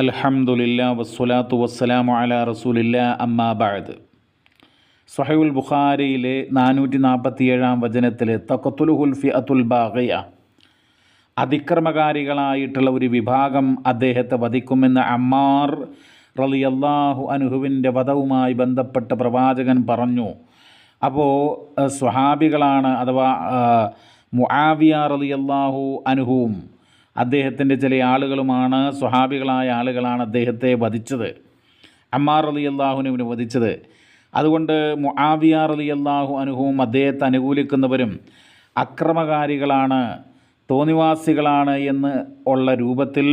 അൽഹംദുലില്ല വസ്സലാത്തു വസ്സലാമു അല റസൂലില്ല അമ്മാ ബഅദ്. സഹീഉൽ ബുഖാരിയിലെ നാനൂറ്റി നാൽപ്പത്തിയേഴാം വചനത്തിൽ തക്കത്തുൽഹുൽഫി ഫിഅത്തുൽ ബാഗയ. അതിക്രമകാരികളായിട്ടുള്ള ഒരു വിഭാഗം അദ്ദേഹത്തെ വധിക്കുമെന്ന് അമ്മാർ റളിയല്ലാഹു അനുഹുവിന്റെ വധവുമായി ബന്ധപ്പെട്ട പ്രവാചകൻ പറഞ്ഞു. അപ്പോൾ സ്വഹാബികളാണ് അഥവാ മുആവിയ റളിയല്ലാഹു അനുഹുവും അദ്ദേഹത്തിന്റെ ചില ആളുകളുമാണ് സ്വഹാബികളായ ആളുകളാണ് അദ്ദേഹത്തെ വധിച്ചത്. അമ്മാർ അലി അള്ളാഹുനുവിന് വധിച്ചത്. അതുകൊണ്ട് മുആവിയ അലി അള്ളാഹു അനുഹവും അദ്ദേഹത്തെ അനുകൂലിക്കുന്നവരും അക്രമകാരികളാണ് തോന്നിവാസികളാണ് എന്ന് ഉള്ള രൂപത്തിൽ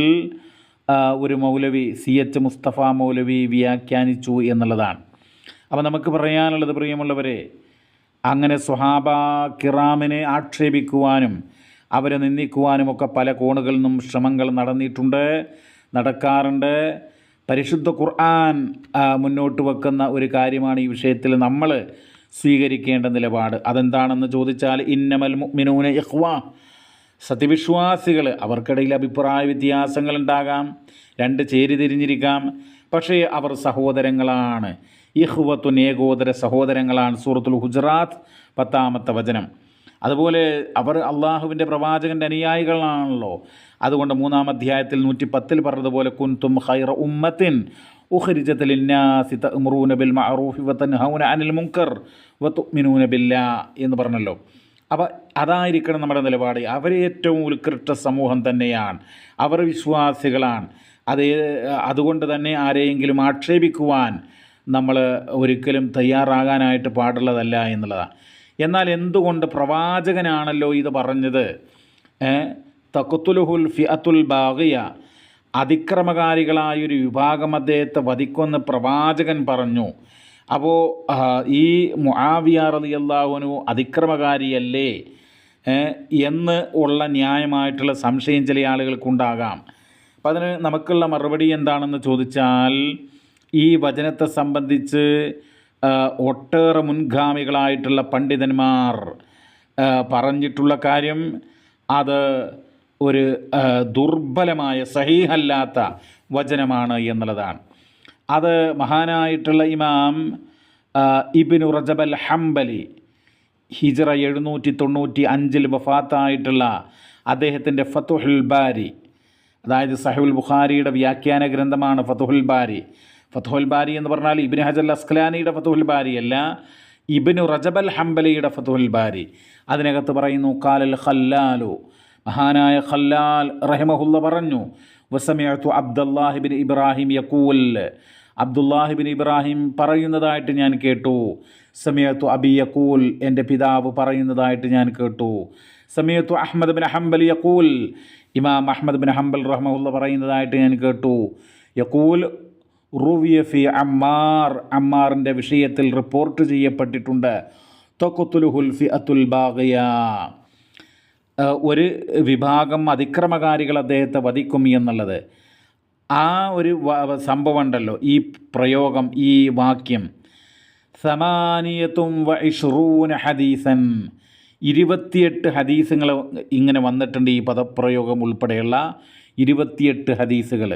ഒരു മൗലവി സി എച്ച് മുസ്തഫ മൗലവി വ്യാഖ്യാനിച്ചു എന്നുള്ളതാണ്. അപ്പോൾ നമുക്ക് പറയാനുള്ളത് പ്രിയമുള്ളവരെ അങ്ങനെ സ്വഹാബ കിറാമിനെ ആക്ഷേപിക്കുവാനും അവരെ നിന്ദിക്കുവാനും ഒക്കെ പല കോണുകളിൽ നിന്നും ശ്രമങ്ങൾ നടന്നിട്ടുണ്ട് നടക്കാറുണ്ട്. പരിശുദ്ധ ഖുർആൻ മുന്നോട്ട് വെക്കുന്ന ഒരു കാര്യമാണ് ഈ വിഷയത്തിൽ നമ്മൾ സ്വീകരിക്കേണ്ട നിലപാട്. അതെന്താണെന്ന് ചോദിച്ചാൽ ഇന്നമൽ മുഅ്മിനൂന ഇഖ്വ. സത്യവിശ്വാസികൾ അവർക്കിടയിൽ അഭിപ്രായ വ്യത്യാസങ്ങൾ ഉണ്ടാകാം രണ്ട് ചേരി തിരിഞ്ഞിരിക്കാം. പക്ഷേ അവർ സഹോദരങ്ങളാണ്. ഇഹ്വത്തുൻ ഏകോദര സഹോദരങ്ങളാണ്. സൂറത്തുൽ ഹുജറാത്ത് പത്താമത്തെ വചനം. അതുപോലെ അവർ അള്ളാഹുവിന്റെ പ്രവാചകന്റെ അനുയായികളാണല്ലോ. അതുകൊണ്ട് മൂന്നാം അധ്യായത്തിൽ നൂറ്റി പത്തിൽ പറഞ്ഞതുപോലെ കുൻതും ഖൈറ ഉമ്മത്തിൻ തഅ്മുറൂന ബിൽ മഅറൂഫി അനിൽ ബില്ലാ എന്ന് പറഞ്ഞല്ലോ. അപ്പോൾ അതായിരിക്കണം നമ്മുടെ നിലപാട്. അവർ ഏറ്റവും ഉത്കൃഷ്ട സമൂഹം തന്നെയാണ്. അവർ വിശ്വാസികളാണ്. അത് അതുകൊണ്ട് തന്നെ ആരെയെങ്കിലും ആക്ഷേപിക്കുവാൻ നമ്മൾ ഒരിക്കലും തയ്യാറാകാനായിട്ട് പാടുള്ളതല്ല എന്നുള്ളതാണ്. എന്നാൽ എന്തുകൊണ്ട് പ്രവാചകനാണല്ലോ ഇത് പറഞ്ഞത്? തക്കുത്തുലുഹുൽ ഫിഅത്തുൽ ബാഗിയ അതിക്രമകാരികളായൊരു വിഭാഗം അദ്ദേഹത്തെ വധിക്കുമെന്ന് പ്രവാചകൻ പറഞ്ഞു. അപ്പോൾ ഈ മുആവിയ അള്ളാഹുനു അതിക്രമകാരിയല്ലേ? എന്ന് ഉള്ള ന്യായമായിട്ടുള്ള സംശയം ചില ആളുകൾക്കുണ്ടാകാം. അപ്പം അതിന് നമുക്കുള്ള മറുപടി എന്താണെന്ന് ചോദിച്ചാൽ ഈ വചനത്തെ സംബന്ധിച്ച് ഒട്ടേറെ മുൻഗാമികളായിട്ടുള്ള പണ്ഡിതന്മാർ പറഞ്ഞിട്ടുള്ള കാര്യം അത് ഒരു ദുർബലമായ സഹീഹല്ലാത്ത വചനമാണ് എന്നുള്ളതാണ്. അത് മഹാനായിട്ടുള്ള ഇമാം ഇബിനു റജബൽ ഹംബലി ഹിജറ എഴുന്നൂറ്റി തൊണ്ണൂറ്റി അഞ്ചിൽ വഫാത്തായിട്ടുള്ള അദ്ദേഹത്തിന്റെ ഫത്തുഹുൽ ബാരി അതായത് സഹുൽ ബുഖാരിയുടെ വ്യാഖ്യാന ഗ്രന്ഥമാണ് ഫതുഹുൽ ബാരി. ഫതുഹുൽ ബാരി എന്ന് പറഞ്ഞാൽ ഇബിൻ ഹജൽ അസ്ഖലാനിയുടെ ഫതുഹുൽ ബാരി അല്ല ഇബിനു റജബൽ ഹംബലിയുടെ ഫതുഹുൽ ബാരി അതിനകത്ത് പറയുന്നു കാലൽ ഖല്ലാലു. മഹാനായ ഖല്ലാൽ റഹിമഹുല്ല പറഞ്ഞു വസമിയത്തു അബ്ദുല്ലാഹിബിൻ ഇബ്രാഹിം യക്കൂൽ അബ്ദുല്ലാഹിബിൻ ഇബ്രാഹിം പറയുന്നതായിട്ട് ഞാൻ കേട്ടു. സമയത്തു അബി യക്കൂൽ എന്റെ പിതാവ് പറയുന്നതായിട്ട് ഞാൻ കേട്ടു. സമയത്തു അഹമ്മദ് ബിൻ ഹംബൽ യക്കൂൽ ഇമാം അഹമ്മദ് ബിൻ ഹംബൽ റഹ്മുല്ല പറയുന്നതായിട്ട് ഞാൻ കേട്ടു. യക്കൂൽ റുവിയ ഫി അമ്മാർ. അമ്മാറിന്റെ വിഷയത്തിൽ റിപ്പോർട്ട് ചെയ്യപ്പെട്ടിട്ടുണ്ട്. തൊക്കുത്തുലുഹുൽ ഫി അത്തുൽ ബാഗിയ ഒരു വിഭാഗം അതിക്രമകാരികൾ അദ്ദേഹത്തെ വധിക്കും എന്നുള്ളത്. ആ ഒരു സംഭവം ഉണ്ടല്ലോ ഈ പ്രയോഗം ഈ വാക്യം. സമാനിയത്തും വ ഹദീസൻ. ഇരുപത്തിയെട്ട് ഹദീസുകൾ ഇങ്ങനെ വന്നിട്ടുണ്ട് ഈ പദപ്രയോഗം ഉൾപ്പെടെയുള്ള ഇരുപത്തിയെട്ട് ഹദീസുകൾ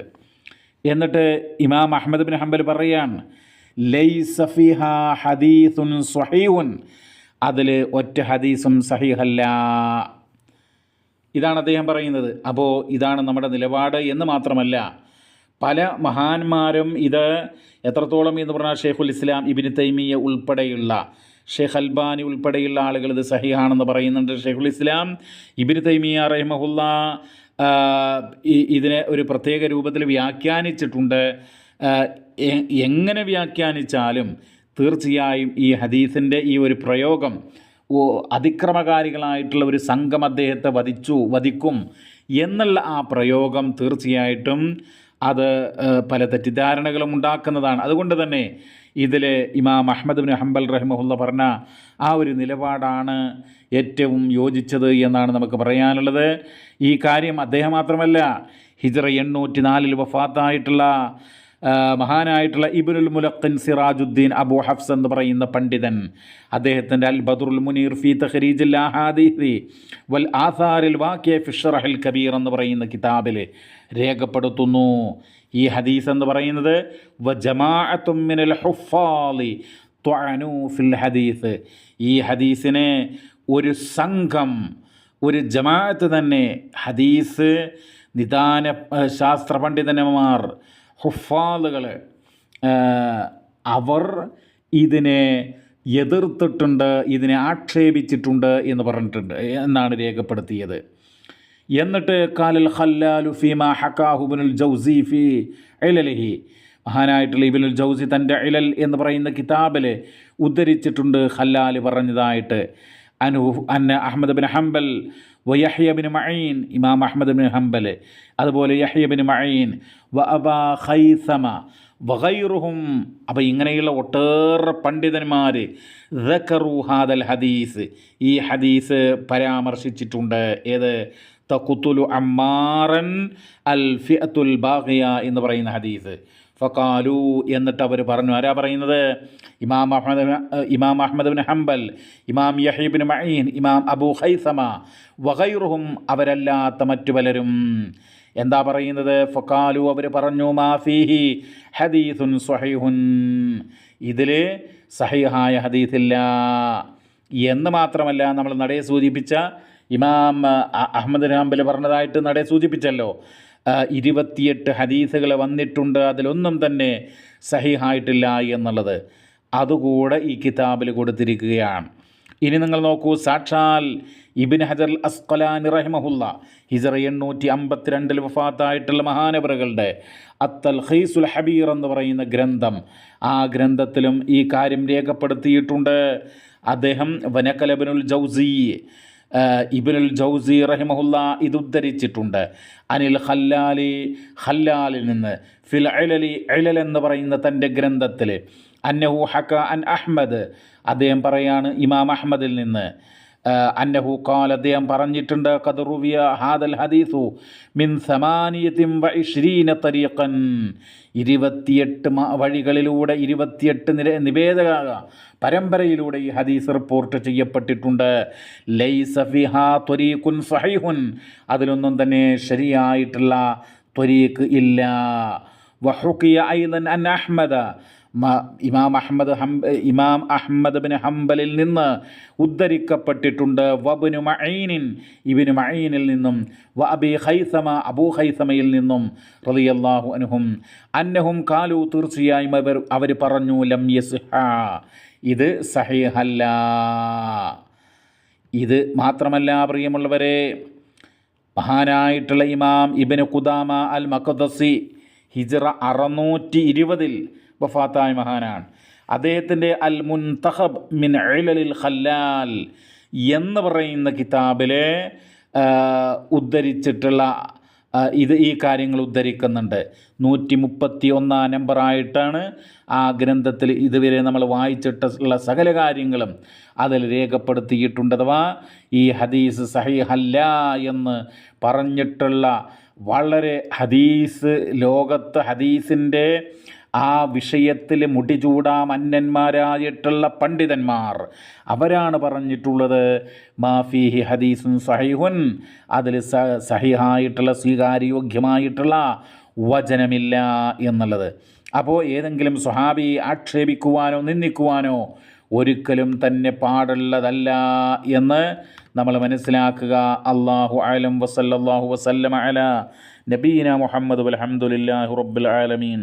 എന്നിട്ട് ഇമാം അഹമ്മദ് ബിൻ ഹംബൽ പറയാണ് ലൈ സഫിഹ ഹദീസുൻ സഹീഹുൻ അതിൽ ഒറ്റ ഹദീസും സഹിഹല്ല ഇതാണ് അദ്ദേഹം പറയുന്നത്. അപ്പോൾ ഇതാണ് നമ്മുടെ നിലപാട് എന്ന് മാത്രമല്ല പല മഹാന്മാരും ഇത് എത്രത്തോളം എന്ന് പറഞ്ഞാൽ ഷെയ്ഖുൽ ഇസ്ലാം ഇബിന് തൈമിയ ഉൾപ്പെടെയുള്ള ഷെയ്ഖ് അൽബാനി ഉൾപ്പെടെയുള്ള ആളുകൾ ഇത് സഹിഹാണെന്ന് പറയുന്നുണ്ട്. ഷെയ്ഖുൽ ഇസ്ലാം ഇബിന് തൈമിയ റഹിമഹുല്ല ഇതിനെ ഒരു പ്രത്യേക രൂപത്തിൽ വ്യാഖ്യാനിച്ചിട്ടുണ്ട്. എങ്ങനെ വ്യാഖ്യാനിച്ചാലും തീർച്ചയായും ഈ ഹദീസിന്റെ ഈ ഒരു പ്രയോഗം അതിക്രമകാരികളായിട്ടുള്ള ഒരു സംഘം അദ്ദേഹത്തെ വധിച്ചു വധിക്കും എന്നുള്ള ആ പ്രയോഗം തീർച്ചയായിട്ടും അത് പല തെറ്റിദ്ധാരണകളും ഉണ്ടാക്കുന്നതാണ്. അതുകൊണ്ട് തന്നെ ഇതിൽ ഇമാം അഹമ്മദ് ബിൻ ഹംബൽ റഹിമഹുല്ല പറഞ്ഞ ആ ഒരു നിലപാടാണ് ഏറ്റവും യോജിച്ചത് എന്നാണ് നമുക്ക് പറയാനുള്ളത്. ഈ കാര്യം അദ്ദേഹം മാത്രമല്ല ഹിജറ എണ്ണൂറ്റി നാലിൽ വഫാത്തായിട്ടുള്ള മഹാനായിട്ടുള്ള ഇബിനുൽ മുലഖിൻ സിറാജുദ്ദീൻ അബു ഹഫ്സ് എന്ന് പറയുന്ന പണ്ഡിതൻ. അദ്ദേഹത്തിന്റെ അൽ ബദറുൽ മുനീർ ഫി തഖരീജിൽ ആഹാദീസി വൽ ആസാറിൽ വാക്കിയ ഫിഷറഹൽ കബീർ എന്ന് പറയുന്ന കിതാബിൽ രേഖപ്പെടുത്തുന്നു. ഈ ഹദീസ് എന്ന് പറയുന്നത് വ ജമാഅത്തുമ്മിനൽ ഹുഫാലി ഫിൽ ഹദീസ്. ഈ ഹദീസിനെ ഒരു സംഘം ഒരു ജമാഅത്ത് തന്നെ ഹദീസ് നിദാന ശാസ്ത്ര പണ്ഡിതന്മാർ ഹുഫാലുകൾ അവർ ഇതിനെ എതിർത്തിട്ടുണ്ട് ഇതിനെ ആക്ഷേപിച്ചിട്ടുണ്ട് എന്ന് പറഞ്ഞിട്ടുണ്ട് എന്നാണ് രേഖപ്പെടുത്തിയത്. എന്നിട്ട് കാലൽ ഹല്ലാലു ഫീമ ഹക്കാഹുബിനുൽ ജൗസി ഫി ഇലലിഹി മഹാനായിട്ടുള്ള ഇബിനുൽ ജൗസി തന്റെ ഇലൽ എന്ന് പറയുന്ന കിതാബിൽ ഉദ്ധരിച്ചിട്ടുണ്ട് ഹല്ലാൽ പറഞ്ഞതായിട്ട്. അനു അന്ന അഹമ്മദ് ബിൻ ഹംബൽ വ യഹ്യ ബിൻ മഈൻ ഇമാം അഹമ്മദ് ബിൻ ഹംബൽ. അതുപോലെ യഹ്യ ബിൻ മഈൻ വ അബ ഖൈസമ വഹൈറുഹും അപ്പോൾ ഇങ്ങനെയുള്ള ഒട്ടേറെ പണ്ഡിതന്മാർ ഹാദൽ ഹദീസ്. ഈ ഹദീസ് പരാമർശിച്ചിട്ടുണ്ട്. ഏത്? തക്കുത്തുലു അമ്മാറൻ അൽ ഫിഅത്തുൽ ബാഗിയ എന്ന് പറയുന്ന ഹദീസ്. ഫക്കാലു എന്നിട്ട് അവർ പറഞ്ഞു. ആരാ പറയുന്നത്? ഇമാം അഹമ്മദ് ഇമാം അഹമ്മദ് ബിൻ ഹംബൽ ഇമാം യഹീബിൻ മഹീൻ ഇമാം അബു ഹൈസമ വഹൈറുഹും അവരല്ലാത്ത മറ്റു പലരും. എന്താ പറയുന്നത്? ഫക്കാലു അവർ പറഞ്ഞു മാഫീഹി ഹദീസുൻ സ്വഹീഹുൻ. ഇതിൽ സഹിഹായ ഹദീസില്ല. എന്ന് മാത്രമല്ല നമ്മൾ നടയെ സൂചിപ്പിച്ച ഇമാം അഹമ്മദ് ഹംബൽ പറഞ്ഞതായിട്ട് നടയെ സൂചിപ്പിച്ചല്ലോ. ഇരുപത്തിയെട്ട് ഹദീസുകൾ വന്നിട്ടുണ്ട്. അതിലൊന്നും തന്നെ സഹിഹായിട്ടില്ല എന്നുള്ളത് അതുകൂടെ ഈ കിതാബിൽ കൊടുത്തിരിക്കുകയാണ്. ഇനി നിങ്ങൾ നോക്കൂ സാക്ഷാൽ ഇബിൻ ഹജർ അസ്കലാനി റഹിമഹുല്ല ഹിജർ എണ്ണൂറ്റി അമ്പത്തിരണ്ടിൽ വഫാത്തായിട്ടുള്ള മഹാനവറുകളുടെ അത്തൽ ഹൈസുൽ ഹബീർ എന്ന് പറയുന്ന ഗ്രന്ഥം ആ ഗ്രന്ഥത്തിലും ഈ കാര്യം രേഖപ്പെടുത്തിയിട്ടുണ്ട്. അദ്ദേഹം വനക്കലബിനുൽ ജൗസി ഇബ്നുൽ ജൗസി റഹിമഹുല്ല ഇത് ഉദ്ധരിച്ചിട്ടുണ്ട്. അനിൽ ഹല്ലാലി ഹല്ലാലിൽ നിന്ന് ഫിൽ ഇലലി ഇലൽ എന്ന് പറയുന്ന തന്റെ ഗ്രന്ഥത്തിൽ അന്നഹു ഹക്ക അൻ അഹ്മദ് അദ്ദേഹം പറയാണ് ഇമാം അഹ്മദിൽ നിന്ന് അന്നഹു കാൽ അദ്ദേഹം പറഞ്ഞിട്ടുണ്ട് കദറുവിയ ഹാദൽ ഹദീസു മിൻ സമാനിയത്തിം വ ഇഷ്രീന തരീഖൻ. ഇരുപത്തിയെട്ട് വഴികളിലൂടെ ഇരുപത്തിയെട്ട് നിര നിവേദക പരമ്പരയിലൂടെ ഈ ഹദീസ് റിപ്പോർട്ട് ചെയ്യപ്പെട്ടിട്ടുണ്ട്. ലൈ ഫിഹാ ത്വരീഖുൻ സഹൈഹുൻ. അതിലൊന്നും തന്നെ ശരിയായിട്ടുള്ള ത്വരീഖ് ഇല്ല. വഹുക്കിയ ഐദൻ അൻ അഹ്മദ. ഇമാം അഹമ്മദ് ഹംബ ഇമാം അഹമ്മദ് ബിൻ ഹംബലിൽ നിന്ന് ഉദ്ധരിക്കപ്പെട്ടിട്ടുണ്ട്. വബിനു മഈനിൻ ഇബിനു മഈനിൽ നിന്നും വ അബി ഹൈസമ അബൂ ഹൈസമയിൽ നിന്നും റളിയല്ലാഹു അനുഹും അന്നഹും കാലു തീർച്ചയായും അവർ അവർ പറഞ്ഞു ലം യസ്ഹ ഇത് സഹീഹല്ല. ഇത് മാത്രമല്ല പ്രിയമുള്ളവരെ മഹാനായിട്ടുള്ള ഇമാം ഇബിന് കുദാമ അൽ മഖദസി ഹിജ്റ അറുന്നൂറ്റി ഇരുപതിൽ വഫാത്തായ മഹാനാണ്. അദ്ദേഹത്തിന്റെ അൽ മുൻതഹബ് മിൻ ഇലലിൽ ഖല്ലാൽ എന്ന് പറയുന്ന കിതാബിലെ ഉദ്ധരിച്ചിട്ടുള്ള ഇത് ഈ കാര്യങ്ങൾ ഉദ്ധരിക്കുന്നുണ്ട്. നൂറ്റി മുപ്പത്തി ഒന്നാം നമ്പറായിട്ടാണ് ആ ഗ്രന്ഥത്തിൽ ഇതുവരെ നമ്മൾ വായിച്ചിട്ടുള്ള സകല കാര്യങ്ങളും അതിൽ രേഖപ്പെടുത്തിയിട്ടുണ്ട് അഥവാ ഈ ഹദീസ് സഹിഹല്ല എന്ന് പറഞ്ഞിട്ടുള്ള വളരെ ഹദീസ് ലോകത്ത് ഹദീസിന്റെ ആ വിഷയത്തിൽ മുടിചൂടാ അന്യന്മാരായിട്ടുള്ള പണ്ഡിതന്മാർ. അവരാണ് പറഞ്ഞിട്ടുള്ളത് മാഫിഹി ഹദീസുൻ സഹിഹുൻ അതിൽ സഹിഹായിട്ടുള്ള സ്വീകാര്യോഗ്യമായിട്ടുള്ള വചനമില്ല എന്നുള്ളത്. അപ്പോൾ ഏതെങ്കിലും സ്വഹാബി ആക്ഷേപിക്കുവാനോ നിന്ദിക്കുവാനോ ഒരിക്കലും തന്നെ പാടുള്ളതല്ല എന്ന് നമ്മൾ മനസ്സിലാക്കുക. അള്ളാഹു അലം വസല്ലാഹു വസല്ലമ അല നബീന മുഹമ്മദ് അലഹമുല്ലാഹു റബ്ബുൽ ആലമീൻ.